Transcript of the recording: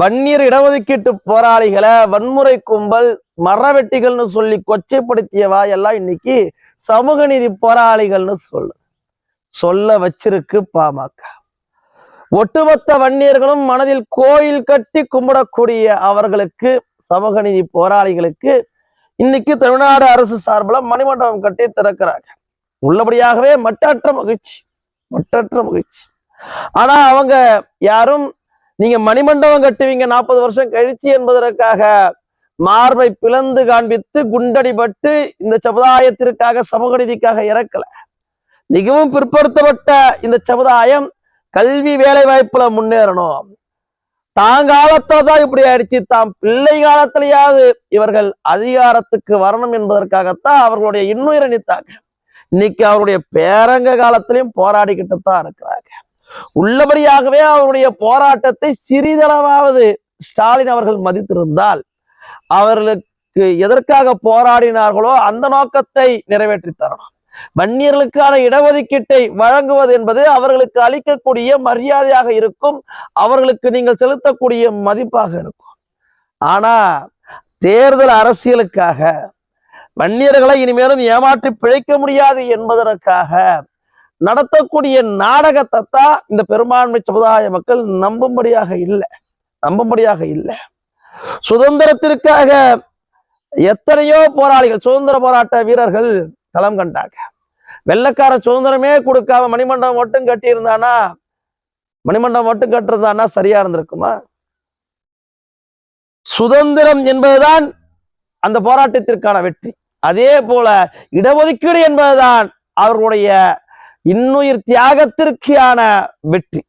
வன்னியர் இடஒதுக்கீட்டு போராளிகளை வன்முறை கும்பல் மரவெட்டிகள்னு சொல்லி கொச்சைப்படுத்தியவா எல்லாம் இன்னைக்கு சமூக நீதி போராளிகள்னு சொல்லு. சொல்ல வச்சிருக்கு பாமக. ஒட்டுமொத்த வன்னியர்களும் மனதில் கோயில் கட்டி கும்பிடக்கூடிய அவர்களுக்கு சமூக நீதி போராளிகளுக்கு இன்னைக்கு தமிழ்நாடு அரசு சார்பில் மணிமண்டபம் கட்டி திறக்கிறாங்க. உள்ளபடியாகவே மட்டற்ற மகிழ்ச்சி மட்டற்ற மகிழ்ச்சி. ஆனா அவங்க யாரும் நீங்க மணிமண்டபம் கட்டுவீங்க நாற்பது வருஷம் கழிச்சு என்பதற்காக மார்பை பிளந்து காண்பித்து குண்டடிபட்டு இந்த சமுதாயத்திற்காக சமூக நீதிக்காக இறக்கல. மிகவும் பிற்படுத்தப்பட்ட இந்த சமுதாயம் கல்வி வேலை வாய்ப்புல முன்னேறணும். தாங்காலத்துல தான் இப்படி ஆயிடுச்சு. தாம் பிள்ளை காலத்திலேயாவது இவர்கள் அதிகாரத்துக்கு வரணும் என்பதற்காகத்தான் அவர்களுடைய இன்னுயிரை நித்தாங்க. இன்னைக்கு அவருடைய பேரங்க காலத்திலையும் போராடிக்கிட்டு தான் இருக்கிறாங்க உள்ளபடியாகவே அவருடைய போராட்டத்தை சிறிதளவாவது ஸ்டாலின் அவர்கள் மதித்திருந்தால் அவர்களுக்கு எதற்காக போராடினார்களோ அந்த நோக்கத்தை நிறைவேற்றி தரணும். வன்னியர்களுக்கான இடஒதுக்கீட்டை வழங்குவது என்பது அவர்களுக்கு அளிக்கக்கூடிய மரியாதையாக இருக்கும் அவர்களுக்கு நீங்கள் செலுத்தக்கூடிய மதிப்பாக இருக்கும். ஆனா தேர்தல் அரசியலுக்காக வன்னியர்களை இனிமேலும் ஏமாற்றி பிழைக்க முடியாது என்பதற்காக நடத்தக்கூடிய நாடகத்தை தான் இந்த பெரும்பான்மை சமுதாய மக்கள் நம்பும்படியாக இல்லை நம்பும்படியாக இல்லை. சுதந்திரத்திற்காக எத்தனையோ போராளிகள் சுதந்திர போராட்ட வீரர்கள் களம் கண்டாங்க. வெள்ளக்கார சுதந்திரமே கொடுக்காம மணிமண்டபம் மட்டும் கட்டி இருந்தானா மணிமண்டபம் மட்டும் கட்டிருந்தானா? சரியா இருந்திருக்குமா? சுதந்திரம் என்பதுதான் அந்த போராட்டத்திற்கான வெற்றி. அதே போல இடஒதுக்கீடு என்பதுதான் அவர்களுடைய இன்னுயிர் தியாகத்திற்கான வெற்றி.